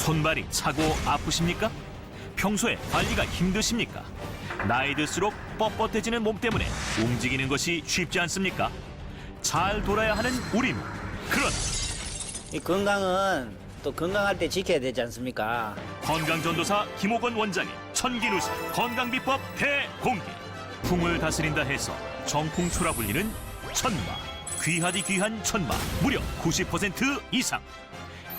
손발이 차고 아프십니까? 평소에 관리가 힘드십니까? 나이 들수록 뻣뻣해지는 몸 때문에 움직이는 것이 쉽지 않습니까? 잘 돌아야 하는 우리 몸. 그런 이 건강은 또 건강할 때 지켜야 되지 않습니까? 건강전도사 김호건 원장의 천기누수 건강비법 대공개. 풍을 다스린다 해서 정풍초라 불리는 천마. 귀하디 귀한 천마 무려 90% 이상.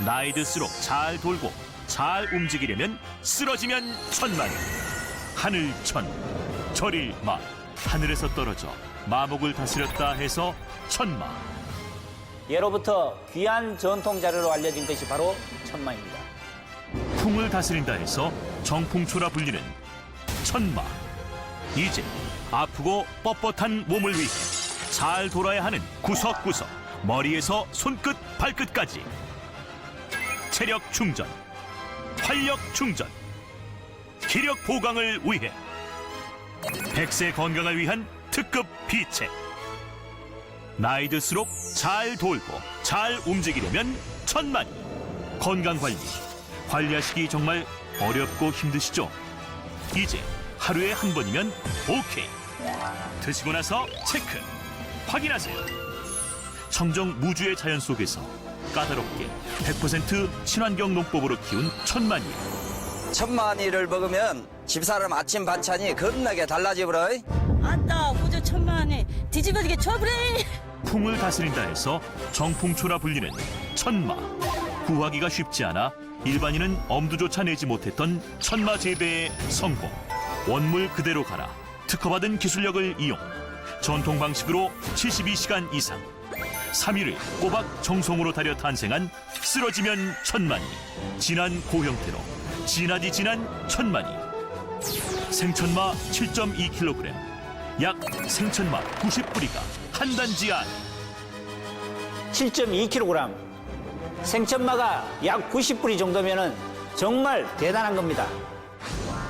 나이 들수록 잘 돌고 잘 움직이려면 쓰러지면 천만. 하늘천 절일마 하늘에서 떨어져 마목을 다스렸다 해서 천마. 예로부터 귀한 전통 자료로 알려진 것이 바로 천마입니다. 풍을 다스린다 해서 정풍초라 불리는 천마. 이제 아프고 뻣뻣한 몸을 위해 잘 돌아야 하는 구석구석 머리에서 손끝 발끝까지 체력 충전, 활력 충전, 기력 보강을 위해 백세 건강을 위한 특급 비책. 나이 들수록 잘 돌고 잘 움직이려면 천만 건강 관리 관리하시기 정말 어렵고 힘드시죠? 이제 하루에 한 번이면 오케이. 드시고 나서 체크. 확인하세요. 청정 무주의 자연 속에서 까다롭게 100% 친환경 농법으로 키운 천만이 천만이를 먹으면 집사람 아침 반찬이 겁나게 달라지버려. 아따 무저 천만에 뒤집어지게 줘버려 풍을 다스린다 해서 정풍초라 불리는 천마. 구하기가 쉽지 않아 일반인은 엄두조차 내지 못했던 천마 재배의 성공. 원물 그대로 갈아 특허받은 기술력을 이용. 전통 방식으로 72시간 이상. 3일을 꼬박 정성으로 달여 탄생한 쓰러지면 천만이. 진한 고형태로 진하디 진한 천만이. 생천마 7.2kg. 약 생천마 90뿌리가 한 단지 안. 7.2kg. 생천마가 약 90뿌리 정도면은 정말 대단한 겁니다.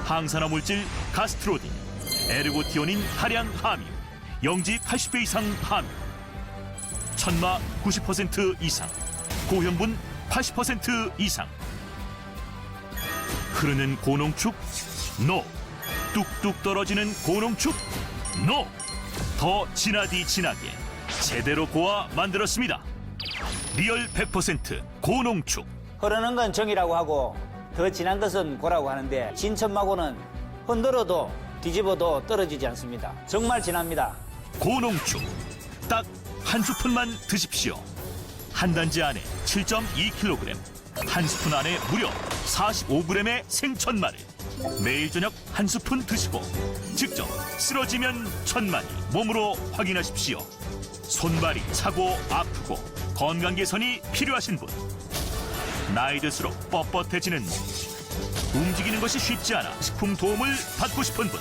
항산화 물질 가스트로딘, 에르고티오닌 하량 함유, 영지 80배 이상 함유, 천마 90% 이상, 고형분 80% 이상. 흐르는 고농축, 노. 뚝뚝 떨어지는 고농축, 노. 더 진하디 진하게 제대로 고아 만들었습니다. 리얼 100% 고농축. 흐르는 건 정이라고 하고 더 진한 것은 고라고 하는데 진천마고는 흔들어도 뒤집어도 떨어지지 않습니다. 정말 진합니다. 고농축 딱 한 스푼만 드십시오. 한 단지 안에 7.2kg, 한 스푼 안에 무려 45g의 생천마를 매일 저녁 한 스푼 드시고 직접 쓰러지면 천만이 몸으로 확인하십시오. 손발이 차고 아프고 건강 개선이 필요하신 분, 나이 들수록 뻣뻣해지는 몸, 움직이는 것이 쉽지 않아 식품 도움을 받고 싶은 분.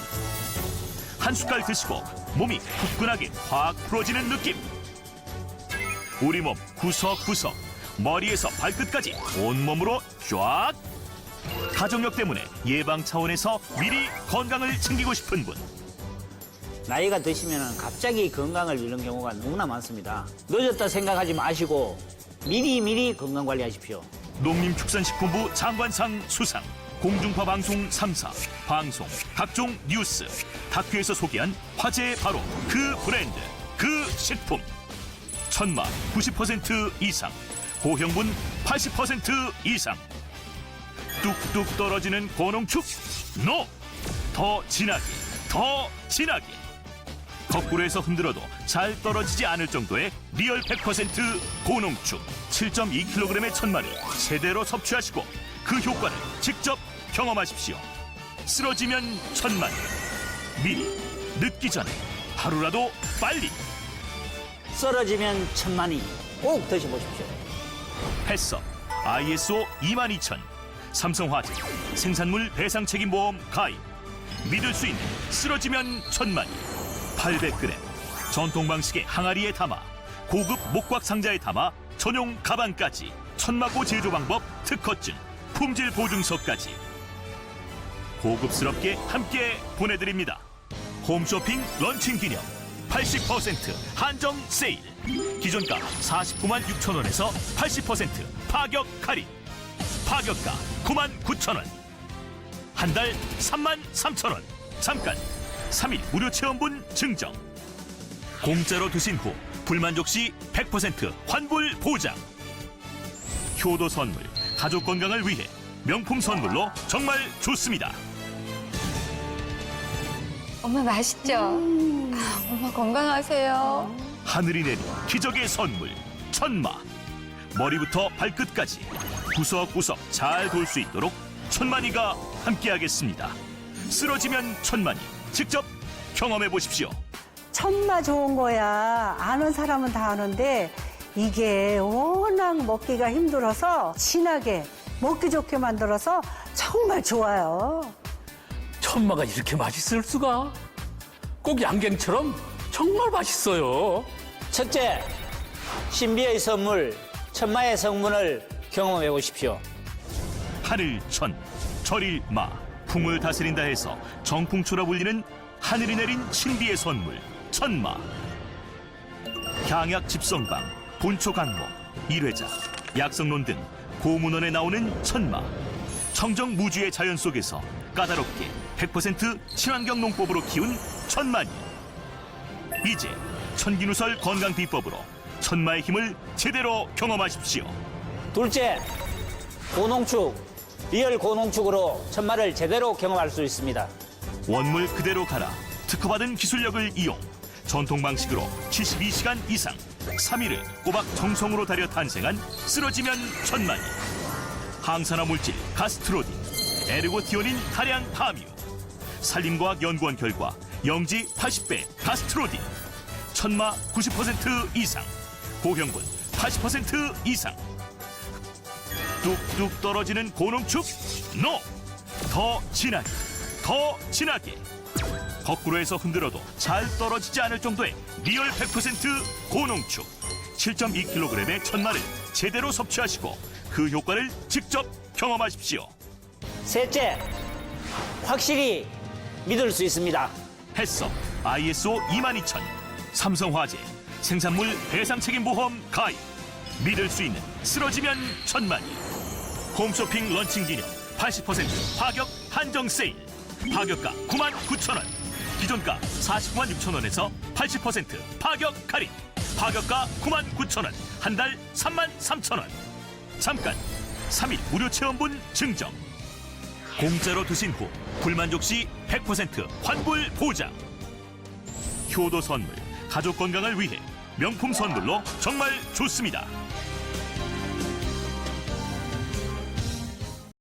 한 숟갈 드시고 몸이 후끈하게 확 풀어지는 느낌. 우리 몸 구석구석 머리에서 발끝까지 온몸으로 쫙. 가족력 때문에 예방 차원에서 미리 건강을 챙기고 싶은 분. 나이가 드시면 갑자기 건강을 잃는 경우가 너무나 많습니다. 늦었다 생각하지 마시고 미리 미리 건강 관리하십시오. 농림축산식품부 장관상 수상 공중파 방송 3사 방송 각종 뉴스 다큐에서 소개한 화제의 바로 그 브랜드 그 식품 천마 90% 이상 고형분 80% 이상 뚝뚝 떨어지는 고농축 노! 더 진하게 더 진하게 거꾸로 해서 흔들어도 잘 떨어지지 않을 정도의 리얼 100% 고농축 7.2kg의 천마를 제대로 섭취하시고 그 효과를 직접 경험하십시오. 쓰러지면 천만 미리 늦기 전에 하루라도 빨리 쓰러지면 천만이 꼭 드셔보십시오. 패서 ISO 22000 삼성화재 생산물 배상 책임 보험 가입 믿을 수 있는 쓰러지면 천만이 800g 전통 방식의 항아리에 담아 고급 목곽 상자에 담아 전용 가방까지 천마고 제조 방법 특허증 품질 보증서까지 고급스럽게 함께 보내드립니다. 홈쇼핑 런칭 기념 80% 한정 세일 기존가 49만 6천 원에서 80% 파격 할인 파격가 9만 9천 원. 한 달 3만 3천 원. 잠깐 3일 무료 체험분 증정. 공짜로 드신 후 불만족 시 100% 환불 보장. 효도 선물 가족 건강을 위해 명품 선물로 정말 좋습니다. 엄마 맛있죠? 아, 엄마 건강하세요. 하늘이 내린 기적의 선물 천마 머리부터 발끝까지 구석구석 잘 돌 수 있도록 천만이가 함께하겠습니다 쓰러지면 천만이 직접 경험해 보십시오 천마 좋은 거야. 아는 사람은 다 아는데 이게 워낙 먹기가 힘들어서 진하게 먹기 좋게 만들어서 정말 좋아요. 천마가 이렇게 맛있을 수가? 꼭 양갱처럼 정말 맛있어요. 첫째, 신비의 선물 천마의 성분을 경험해 보십시오. 하늘 천 절일마 풍을 다스린다 해서 정풍초라 불리는 하늘이 내린 신비의 선물 천마 향약 집성방 본초 강목 일회자 약성론 등 고문원에 나오는 천마 청정 무주의 자연 속에서 까다롭게 100% 친환경 농법으로 키운 천마니 이제 천기누설 건강 비법으로 천마의 힘을 제대로 경험하십시오. 둘째, 고농축, 리얼 고농축으로 천마를 제대로 경험할 수 있습니다. 원물 그대로 갈아 특허받은 기술력을 이용 전통 방식으로 72시간 이상 3일을 꼬박 정성으로 달여 탄생한 쓰러지면 천만이 항산화 물질 가스트로딘 에르고티오닌 다량 파뮤 산림과학 연구원 결과 영지 80배 가스트로딘 천마 90% 이상 고형분 80% 이상. 뚝뚝 떨어지는 고농축 노! 더 진하게 더 진하게. 거꾸로 해서 흔들어도 잘 떨어지지 않을 정도의 리얼 100% 고농축 7.2kg의 천마를 제대로 섭취하시고 그 효과를 직접 경험하십시오. 셋째, 확실히 믿을 수 있습니다. 햇섭 ISO 22000 삼성화재 생산물 배상책임보험 가입. 믿을 수 있는 쓰러지면 천만이. 홈쇼핑 런칭 기념 80% 파격 한정 세일. 파격가 9만 9천 원. 기존가 49만 6천 원에서 80% 파격 할인 파격가 9만 9천 원한 달 3만 3천 원 잠깐 3일 무료 체험분 증정 공짜로 드신 후 불만족 시 100% 환불 보장. 효도 선물, 가족 건강을 위해 명품 선물로 정말 좋습니다.